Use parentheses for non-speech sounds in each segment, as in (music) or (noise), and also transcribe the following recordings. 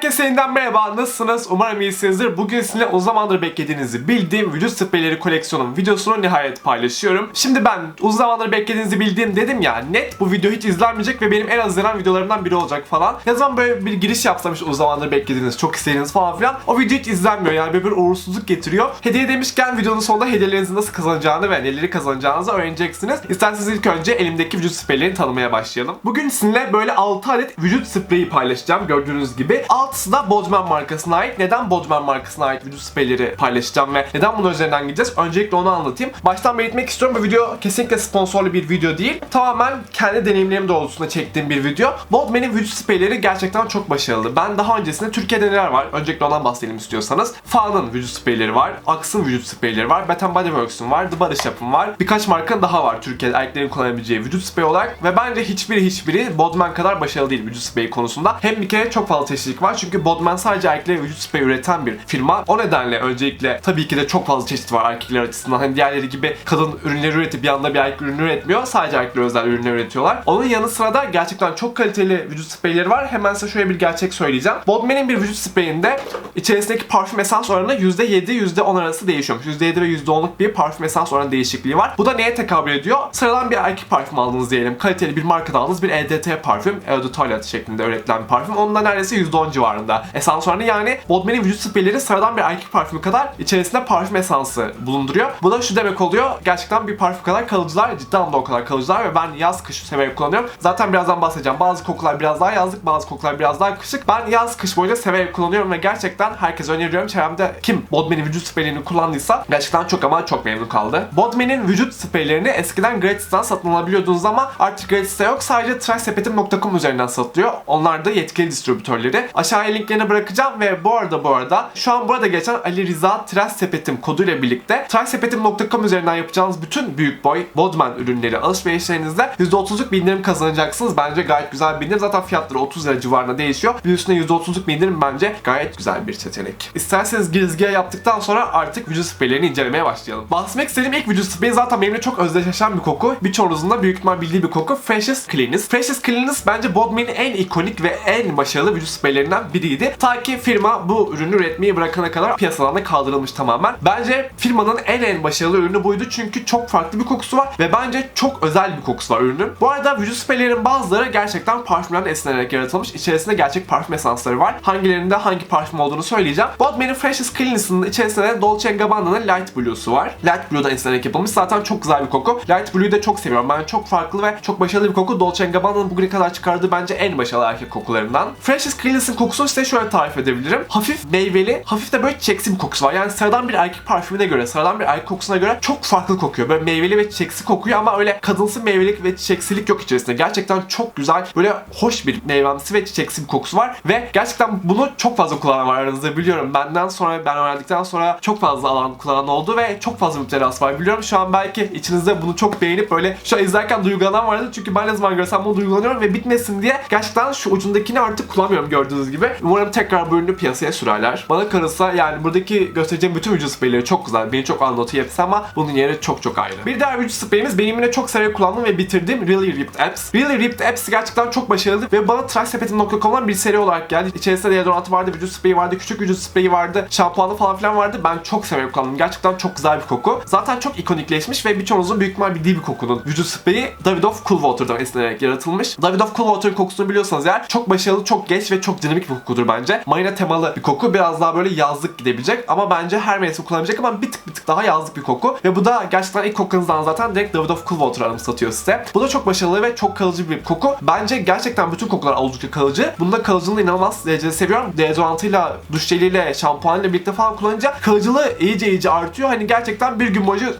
Herkese yeniden merhaba, nasılsınız? Umarım iyisinizdir. Bugün sizinle uzun zamandır beklediğinizi bildiğim vücut spreyleri koleksiyonum videosunu nihayet paylaşıyorum. Şimdi ben uzun zamandır beklediğinizi bildiğim dedim ya, net bu video hiç izlenmeyecek ve benim en az izlenen videolarımdan biri olacak falan. Ne zaman böyle bir giriş yapsam işte zamandır beklediğiniz, çok istediğiniz falan filan, o video hiç izlenmiyor yani böyle bir uğursuzluk getiriyor. Hediye demişken videonun sonunda hediyelerinizi nasıl kazanacağını ve neleri kazanacağınızı öğreneceksiniz. İsterseniz ilk önce elimdeki vücut spreylerini tanımaya başlayalım. Bugün sizinle böyle 6 adet vücut spreyi paylaşacağım gördüğünüz gibi. Altısı da Bodman markasına ait. Neden Bodman markasına ait vücut spreyleri paylaşacağım ve neden bunun üzerinden gideceğiz? Öncelikle onu anlatayım. Baştan belirtmek istiyorum bu video kesinlikle sponsorlu bir video değil. Tamamen kendi deneyimlerim doğrultusunda çektiğim bir video. Bodman'in vücut spreyleri gerçekten çok başarılı. Ben daha öncesinde Türkiye'de neler var? Öncelikle ondan bahsedelim istiyorsanız. Faan'ın vücut spreyleri var. Aks'ın vücut spreyleri var. Bath Body Works'un var. The Body Shop'un var. Birkaç markanın daha var Türkiye'de erkeklerin kullanabileceği vücut sprey olarak. Ve bence hiçbiri hiçbiri Bodman kadar başarılı değil vücut spreyi konusunda. Hem bir kere çok fazla çeşitlilik var. Çünkü Bodman sadece erkeklere vücut spreyi üreten bir firma. O nedenle öncelikle tabii ki de çok fazla çeşit var erkekler açısından. Hani diğerleri gibi kadın ürünleri üretip anda bir erkek ürünü üretmiyor. Sadece erkekler özel ürünler üretiyorlar. Onun yanı sıra da gerçekten çok kaliteli vücut spreyleri var. Hemen size şöyle bir gerçek söyleyeceğim. Bodman'in bir vücut spreyinde içerisindeki parfüm esans oranı %7 %10 arası değişiyormuş. %7 ve %10'luk bir parfüm esans oranı değişikliği var. Bu da neye tekabül ediyor? Sıradan bir erkek parfüm aldınız diyelim. Kaliteli bir markada aldığınız bir EDT parfüm. Eau de Toilette şeklinde üretilen bir parfüm. Ondan neredeyse %10 civarında esans. Yani Bodman'in vücut spreyleri sıradan bir erkek parfümü kadar içerisinde parfüm esansı bulunduruyor. Bu da şu demek oluyor. Gerçekten bir parfüm kadar kalıcılar. Ciddi anlamda o kadar kalıcılar ve ben yaz kış severek kullanıyorum. Zaten birazdan bahsedeceğim. Bazı kokular biraz daha yazlık, bazı kokular biraz daha kışık. Ben yaz kış boyunca severek kullanıyorum ve gerçekten herkese öneriyorum. Çevremde kim Bodman'in vücut spreylerini kullandıysa gerçekten çok ama çok memnun kaldı. Bodman'in vücut spreylerini eskiden Gratis'ten satın alabiliyordunuz ama artık Gratis'te yok. Sadece trashsepetim.com üzerinden satılıyor. Onlar da yetkili distribütörleri. Aşağıya linklerini bırakacağım ve bu arada bu arada şu an burada geçen Ali Rıza Trash Sepetim koduyla birlikte trashsepetim.com üzerinden yapacağınız bütün büyük boy Bodman ürünleri alışverişlerinizde %30'luk bir indirim kazanacaksınız. Bence gayet güzel bir indirim. Zaten fiyatları 30 lira civarında değişiyor. Bir üstüne %30'luk bir indirim bence gayet güzel bir seçenek. İsterseniz girizgahı yaptıktan sonra artık vücut spreylerini incelemeye başlayalım. Bahsetmek istediğim ilk vücut spreyi zaten benimle çok özdeşleşen bir koku. Birçoğunuzun da büyük ihtimal bildiği bir koku. Freshest Cleanest. Freshest Cleanest bence Bodman'in en ikonik ve en başarılı vücut spreylerinden biriydi. Ta ki firma bu ürünü üretmeyi bırakana kadar piyasadan da kaldırılmış tamamen. Bence firmanın en en başarılı ürünü buydu çünkü çok farklı bir kokusu var ve bence çok özel bir kokusu var ürünün. Bu arada vücut spreylerin bazıları gerçekten parfümlerden esinlenerek yaratılmış. İçerisinde gerçek parfüm esansları var. Hangilerinde hangi parfüm olduğunu söyleyeceğim. Bodman'in Freshest Cleanest'ın içerisinde de Dolce Gabbana'nın Light Blue'su var. Light Blue'dan esinlenerek yapılmış. Zaten çok güzel bir koku. Light Blue'yu da çok seviyorum. Ben çok farklı ve çok başarılı bir koku. Dolce Gabbana'nın bugüne kadar çıkardığı bence en başarılı erkek kokularından. Freshest Cleanest'ın kokusunu size şöyle tarif edebilirim. Hafif meyveli, hafif de böyle çiçeksi bir kokusu var. Yani sıradan bir erkek parfümüne göre, sıradan bir erkek kokusuna göre çok farklı kokuyor. Böyle meyveli ve çiçeksi kokuyor ama öyle kadınsı meyvelik ve çiçeksilik yok içerisinde. Gerçekten çok güzel, böyle hoş bir meyvemsi ve çiçeksi bir kokusu var ve gerçekten bunu çok fazla kullanan var aranızda biliyorum. Benden sonra, ben öğrendikten sonra çok fazla alan kullanan oldu ve çok fazla müptelası var. Biliyorum şu an belki içinizde bunu çok beğenip böyle şu an izlerken duygulanan vardı çünkü ben ne zaman görsem bunu duygulanıyorum ve bitmesin diye gerçekten şu ucundakini artık kullanmıyorum gördüğünüz gibi. Umarım tekrar bu ürünü piyasaya sürerler. Bana kalırsa yani buradaki göstereceğim bütün vücut spreyleri çok güzel. Beni çok anlatıyor hepsi ama bunun yeri çok çok ayrı. Bir diğer vücut spreyimiz benim yine çok severek kullandığım ve bitirdiğim Really Ripped Apps. Really Ripped Apps gerçekten çok başarılı ve bana trashsepetim.com'dan bir seri olarak geldi. İçerisinde deodorantı vardı, vücut spreyi vardı, küçük vücut spreyi vardı, şampuanı falan filan vardı. Ben çok severek kullandım. Gerçekten çok güzel bir koku. Zaten çok ikonikleşmiş ve birçoğunuzun büyük ihtimal bildiği bir kokunun vücut spreyi Davidoff Cool Water'dan esinlenerek yaratılmış. Davidoff Cool Water'ın kokusunu biliyorsanız eğer çok başarılı, çok geç ve çok dinamik bir kokudur bence. Marina temalı bir koku. Biraz daha böyle yazlık gidebilecek ama bence her mevsim kullanabilecek ama bir tık bir tık daha yazlık bir koku. Ve bu da gerçekten ilk kokunuzdan zaten direkt Davidoff Cool Water anımsatıyor size. Bu da çok başarılı ve çok kalıcı bir koku. Bence gerçekten bütün kokular oldukça kalıcı. Bunda kalıcılığını inanılmaz derecede seviyorum. Deodorantıyla, duş jeliyle, şampuanıyla birlikte falan kullanınca kalıcılığı iyice iyice artıyor. Hani gerçekten bir gün boyunca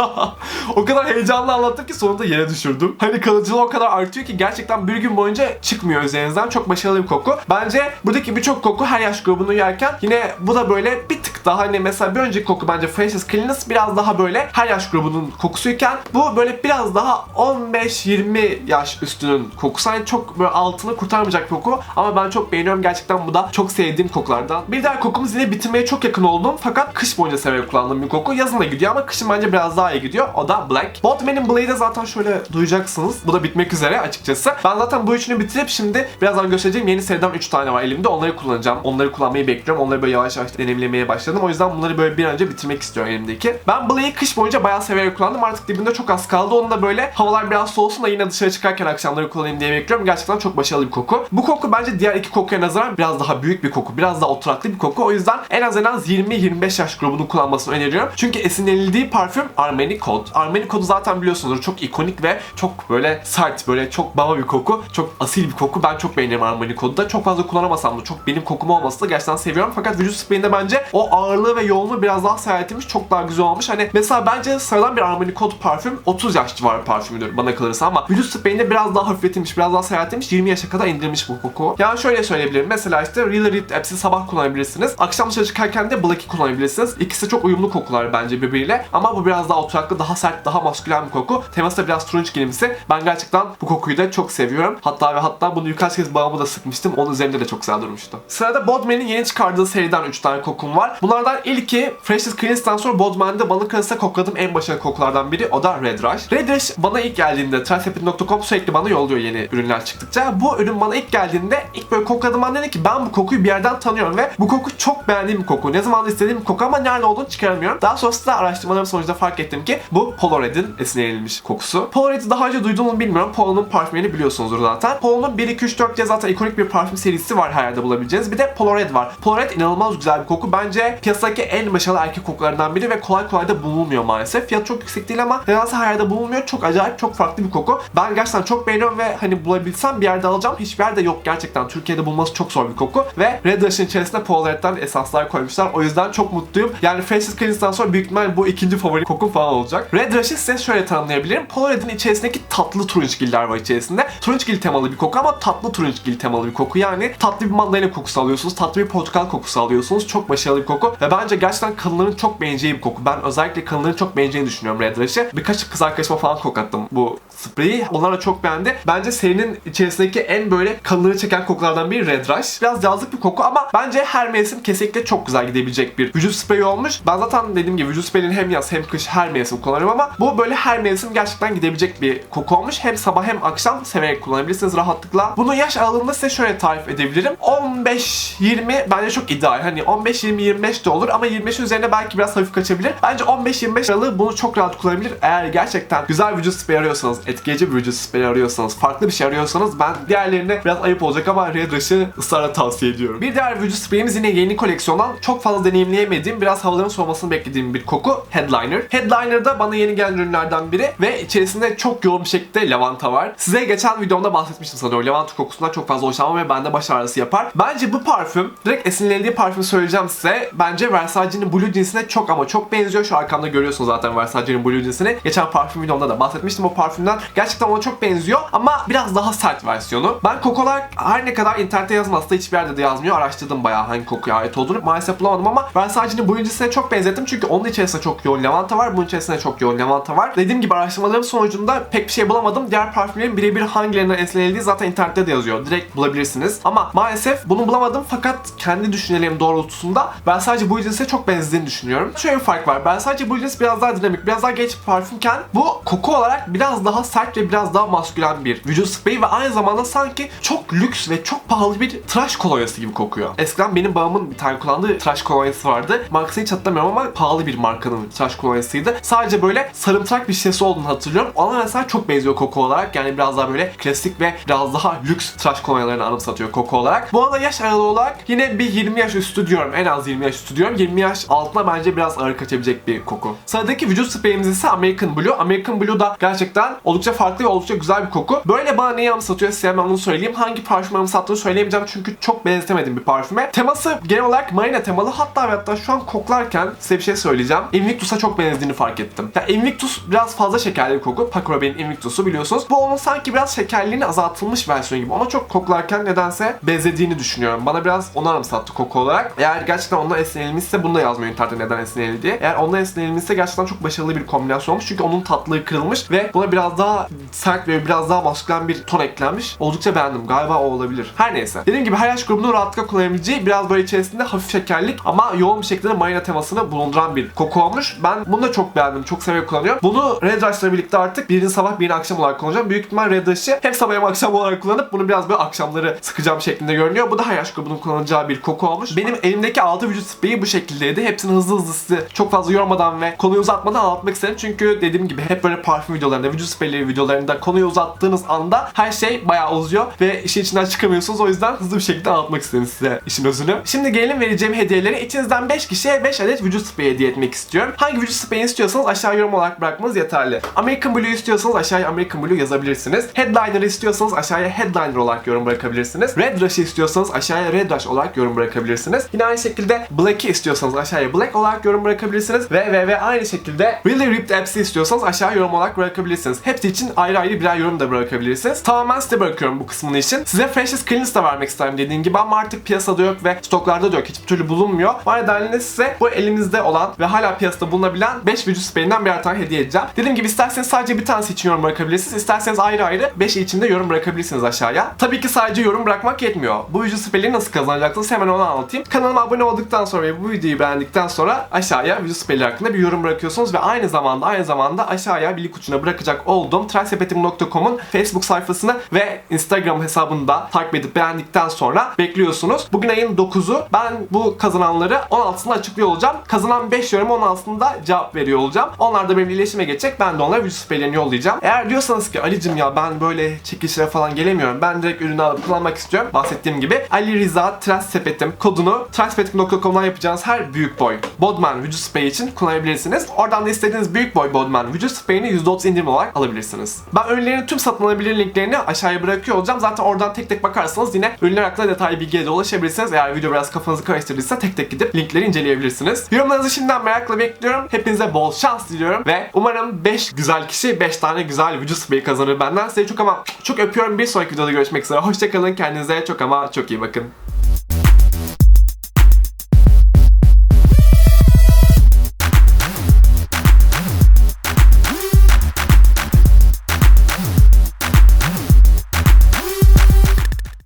(laughs) o kadar heyecanlı anlattım ki sonunda yere düşürdüm. Hani kalıcılığı o kadar artıyor ki gerçekten bir gün boyunca çıkmıyor üzerinizden. Çok başarılı bir koku. Bence buradaki birçok koku her yaş grubunu yerken yine bu da böyle bir daha hani mesela bir önceki koku bence Freshest Cleanest biraz daha böyle her yaş grubunun kokusuyken bu böyle biraz daha 15-20 yaş üstünün kokusu. Hani çok böyle altını kurtarmayacak bir koku ama ben çok beğeniyorum. Gerçekten bu da çok sevdiğim kokulardan. Bir diğer kokumuz yine bitirmeye çok yakın olduğum fakat kış boyunca severek kullandığım bir koku. Yazın da gidiyor ama kışın bence biraz daha iyi gidiyor. O da Black. Bodman'in Blade'i zaten şöyle duyacaksınız. Bu da bitmek üzere açıkçası. Ben zaten bu üçünü bitirip şimdi birazdan göstereceğim yeni seriden 3 tane var elimde. Onları kullanacağım. Onları kullanmayı bekliyorum. Onları böyle yavaş yavaş deneyimlemeye başladım. O yüzden bunları böyle bir an önce bitirmek istiyorum elimdeki. Ben Blade'i kış boyunca bayağı severek kullandım. Artık dibinde çok az kaldı. Onu da böyle havalar biraz soğusun da yine dışarı çıkarken akşamları kullanayım diye bekliyorum. Gerçekten çok başarılı bir koku. Bu koku bence diğer iki kokuya nazaran biraz daha büyük bir koku. Biraz daha oturaklı bir koku. O yüzden en az en az 20-25 yaş grubunun kullanmasını öneriyorum. Çünkü esinlenildiği parfüm Armani Code. Armani Code'u zaten biliyorsunuzdur. Çok ikonik ve çok böyle sert, böyle çok baba bir koku. Çok asil bir koku. Ben çok beğenirim Armani Code'u da. Çok fazla kullanamasam da çok benim kokum olması da gerçekten seviyorum. Fakat vücut spreyinde bence o ağırlığı ve yoğunluğu biraz daha seyahatlemiş. Çok daha güzel olmuş. Hani mesela bence sıradan bir Armani Code parfüm 30 yaş civarı parfümüdür bana kalırsa ama vücut spreyinde biraz daha hafifletilmiş, biraz daha seyahatlemiş. 20 yaşa kadar indirmiş bu koku. Yani şöyle söyleyebilirim. Mesela işte Real Reed Apps'i sabah kullanabilirsiniz. Akşam dışarı çıkarken de Black'i kullanabilirsiniz. İkisi çok uyumlu kokular bence birbiriyle. Ama bu biraz daha oturaklı, daha sert, daha maskülen bir koku. Teması da biraz turunç gilimsi. Ben gerçekten bu kokuyu da çok seviyorum. Hatta ve hatta bunu birkaç kez bağımı da sıkmıştım. Onun üzerinde de çok güzel durmuştu. Sırada Bodman'in yeni çıkardığı seriden 3 tane kokum var. Bunlardan ilki Freshest Cleans'tan sonra Bodman'da balık arasında kokladığım en başarılı kokulardan biri. O da Red Rush. Red Rush bana ilk geldiğinde Trasepid.com sürekli bana yolluyor yeni ürünler çıktıkça. Bu ürün bana ilk geldiğinde ilk böyle kokladığım an dedi ki ben bu kokuyu bir yerden tanıyorum ve bu koku çok beğendiğim bir koku. Ne zaman istediğim bir koku ama nerede olduğunu çıkaramıyorum. Daha sonrasında araştırmalarım sonucunda fark ettim ki bu Polo Red'in esinlenilmiş kokusu. Polo Red'i daha önce duyduğumu bilmiyorum. Polo'nun parfümlerini biliyorsunuzdur zaten. Polo'nun 1, 2, 3, 4 diye zaten ikonik bir parfüm serisi var her yerde bulabileceğiniz. Bir de Polo Red var. Polo Red inanılmaz güzel bir koku. Bence piyasadaki en başarılı erkek kokularından biri ve kolay kolay da bulunmuyor maalesef. Fiyat çok yüksek değil ama nedense her yerde bulunmuyor. Çok acayip, çok farklı bir koku. Ben gerçekten çok beğeniyorum ve hani bulabilsem bir yerde alacağım. Hiçbir yerde yok gerçekten. Türkiye'de bulması çok zor bir koku. Ve Red Rush'ın içerisinde Polo Red'den esaslar koymuşlar. O yüzden çok mutluyum. Yani Faces Cleans'dan sonra büyük ihtimal bu ikinci favori kokum falan olacak. Red Rush'ı size şöyle tanımlayabilirim. Polo Red'in içerisindeki tatlı turunçgiller var içerisinde. Turunçgil temalı bir koku ama tatlı turunçgil temalı bir koku. Yani tatlı bir mandalina kokusu alıyorsunuz. Tatlı bir portakal kokusu alıyorsunuz. Çok başarılı bir koku. Ve bence gerçekten kadınların çok beğeneceği bir koku. Ben özellikle kadınların çok beğeneceğini düşünüyorum Red Rush'ı. Birkaç kız arkadaşıma falan koklattım bu spreyi. Onlar da çok beğendi. Bence serinin içerisindeki en böyle kanları çeken kokulardan biri Red Rush. Biraz yazlık bir koku ama bence her mevsim kesinlikle çok güzel gidebilecek bir vücut spreyi olmuş. Ben zaten dediğim gibi vücut spreyini hem yaz hem kış her mevsim kullanırım ama bu böyle her mevsim gerçekten gidebilecek bir koku olmuş. Hem sabah hem akşam severek kullanabilirsiniz rahatlıkla. Bunu yaş aralığında size şöyle tarif edebilirim. 15-20 bence çok ideal. Hani 15-20-25 de olur ama 25 üzerine belki biraz hafif kaçabilir. Bence 15-25 aralığı bunu çok rahat kullanabilir. Eğer gerçekten güzel vücut spreyi arıyorsanız, etkileyici bir vücut spreyi arıyorsanız, farklı bir şey arıyorsanız ben diğerlerine biraz ayıp olacak ama Red Rush'ı ısrarla tavsiye ediyorum. Bir diğer vücut spreyimiz yine yeni koleksiyondan çok fazla deneyimleyemediğim, biraz havaların soğumasını beklediğim bir koku Headliner. Headliner da bana yeni gelen ürünlerden biri ve içerisinde çok yoğun bir şekilde lavanta var. Size geçen videomda bahsetmiştim sanıyorum. Lavanta kokusundan çok fazla hoşlanmam ve bende baş ağrısı yapar. Bence bu parfüm, direkt esinlendiği parfüm söyleyeceğim size. Bence Versace'nin Blue cinsine çok ama çok benziyor. Şu arkamda görüyorsunuz zaten Versace'nin Blue cinsini. Geçen parfüm videomda da bahsetmiştim o parfümden. Gerçekten ona çok benziyor ama biraz daha sert versiyonu. Ben kokular her ne kadar internette yazmazsa hiçbir yerde de yazmıyor. Araştırdım bayağı hangi kokuya ait olduğunu. Maalesef bulamadım ama Versace'nin Blue cinsine çok benzettim. Çünkü onun içerisinde çok yoğun lavanta var. Bunun içerisinde çok yoğun lavanta var. Dediğim gibi araştırmalarım sonucunda pek bir şey bulamadım. Diğer parfümlerin birebir hangilerinden esinlenildiği zaten internette de yazıyor. Direkt bulabilirsiniz. Ama maalesef bunu bulamadım fakat kendi düşüncelerim doğrultusunda ben sadece bu cinsine çok benzediğini düşünüyorum. Şöyle bir fark var. Ben sadece bu cins biraz daha dinamik, biraz daha genç bir parfümken bu koku olarak biraz daha sert ve biraz daha maskülen bir vücut spreyi ve aynı zamanda sanki çok lüks ve çok pahalı bir tıraş kolonyası gibi kokuyor. Eskiden benim babamın bir tane kullandığı tıraş kolonyası vardı. Markasını hiç hatırlamıyorum ama pahalı bir markanın tıraş kolonyasıydı. Sadece böyle sarımtırak bir şişesi olduğunu hatırlıyorum. Ona mesela çok benziyor koku olarak. Yani biraz daha böyle klasik ve biraz daha lüks tıraş kolonyalarını anımsatıyor koku olarak. Bu arada yaş aralığı olarak yine bir 20 yaş üstü diyorum. En az 20 yaş üstü diyorum. 20 yaş altına bence biraz ağır kaçabilecek bir koku. Sıradaki vücut spreyimiz ise American Blue. American Blue da gerçekten oldukça farklı ve oldukça güzel bir koku. Böyle bana neyi anımsatıyor size hemen onu söyleyeyim. Hangi parfüm anımsattığını söyleyemeyeceğim çünkü çok benzetemedim bir parfüme. Teması genel olarak marina temalı. Hatta ve hatta şu an koklarken size bir şey söyleyeceğim. Invictus'a çok benzediğini fark ettim. Ya Invictus biraz fazla şekerli bir koku. Paco Rabanne'in Invictus'u biliyorsunuz. Bu onun sanki biraz şekerliğini azaltılmış versiyonu gibi. Ona çok koklarken nedense benzediğini düşünüyorum. Bana biraz onu anımsattı koku olarak. Eğer gerçekten ondan esinlenilmişse bunu da yazmıyor internette neden esinlenildi. Eğer ondan esinlenilmişse gerçekten çok başarılı bir kombinasyon olmuş. Çünkü onun tatlılığı kırılmış ve buna biraz daha sert ve biraz daha maskülen bir ton eklenmiş. Oldukça beğendim. Galiba o olabilir. Her neyse. Dediğim gibi her yaş grubunun rahatlıkla kullanabileceği biraz böyle içerisinde hafif şekerlik ama yoğun bir şekilde marina temasını bulunduran bir koku olmuş. Ben bunu da çok beğendim. Çok severek kullanıyorum. Bunu Red Rush'la birlikte artık birini sabah birini akşam olarak kullanacağım. Büyük ihtimal Red Rush'ı hem sabah hem akşam olarak kullanıp bunu biraz böyle akşamları sıkacağım şeklinde görünüyor. Bu da her yaş grubunun kullanacağı bir koku olmuş. Benim elimdeki 6 vücut spreyi bu şekildeydi. Hepsini hızlı hızlı size çok fazla yormadan ve konuyu uzatmadan anlatmak istedim. Çünkü dediğim gibi hep böyle parfüm videolarında, vücut spreyleri videolarında konuyu uzattığınız anda her şey bayağı uzuyor ve işin içinden çıkamıyorsunuz. O yüzden hızlı bir şekilde anlatmak istedim size işin özünü. Şimdi gelin vereceğim hediyeleri içinizden 5 kişiye 5 adet vücut spreyi hediye etmek istiyorum. Hangi vücut spreyini istiyorsanız aşağı yorum olarak bırakmanız yeterli. American Blue istiyorsanız aşağıya American Blue yazabilirsiniz. Headliner istiyorsanız aşağıya Headliner olarak yorum bırakabilirsiniz. Red Rush istiyorsanız aşağıya Red Rush olarak yorum bırakabilirsiniz. Yine aynı şekilde Black'i istiyorsanız aşağıya Black olarak yorum bırakabilirsiniz. Ve ve ve aynı şekilde Really Ripped Apps'i istiyorsanız aşağıya yorum olarak bırakabilirsiniz. Hepsi için ayrı ayrı birer yorum da bırakabilirsiniz. Tamamen size bırakıyorum bu kısmını için. Size Freshest Cleanse da vermek isterim dediğim gibi ama artık piyasada yok ve stoklarda da yok. Hiçbir türlü bulunmuyor. Bu nedenle size bu elimizde olan ve hala piyasada bulunabilen 5 vücut spreyinden birer tane hediye edeceğim. Dediğim gibi isterseniz sadece bir tanesi için yorum bırakabilirsiniz. İsterseniz ayrı ayrı 5'i için de yorum bırakabilirsiniz aşağıya. Tabii ki sadece yorum bırakmak yetmiyor. Bu vücut spreyleri nasıl kazanacaksınız hemen onu anlatayım. Kanalıma abone olduktan sonra ve bu videoyu beğendikten sonra aşağıya vücut spreyleri hakkında bir yorum bırakıyorsunuz ve aynı zamanda aynı zamanda aşağıya bir link ucuna bırakacak olduğum transsepetim.com'un Facebook sayfasını ve Instagram hesabını da takip edip beğendikten sonra bekliyorsunuz. Bugün ayın 9'u. Ben bu kazananları 16'sında açıklıyor olacağım. Kazanan 5 yorum 16'sında cevap veriyor olacağım. Onlar da benimle iletişime geçecek. Ben de onlara vücut spreylerini yollayacağım. Eğer diyorsanız ki Ali'cim ya ben böyle çekilişlere falan gelemiyorum. Ben direkt ürünü alıp kullanmak istiyorum. Bahsettiğim gibi Ali Rıza Trans Sepetim kodunu transsepetim.com'dan yapacağınız her büyük boy Bodman vücut spreyi için kullanabilirsiniz. Oradan da istediğiniz büyük boy Bodman vücut spreyini %30 indirim olarak alabilirsiniz. Ben ürünlerin tüm satın alabilir linklerini aşağıya bırakıyor olacağım. Zaten oradan tek tek bakarsanız yine ürünler hakkında detaylı bilgiye de ulaşabilirsiniz. Eğer video biraz kafanızı karıştırdıysa tek tek gidip linkleri inceleyebilirsiniz. Yorumlarınızı şimdiden merakla bekliyorum. Hepinize bol şans diliyorum ve umarım 5 güzel kişi 5 tane güzel vücut spreyi kazanır benden. Size çok ama çok öpüyorum. Bir sonraki videoda görüşmek üzere. Hoşçakalın. Kendinize çok ama çok iyi bakın.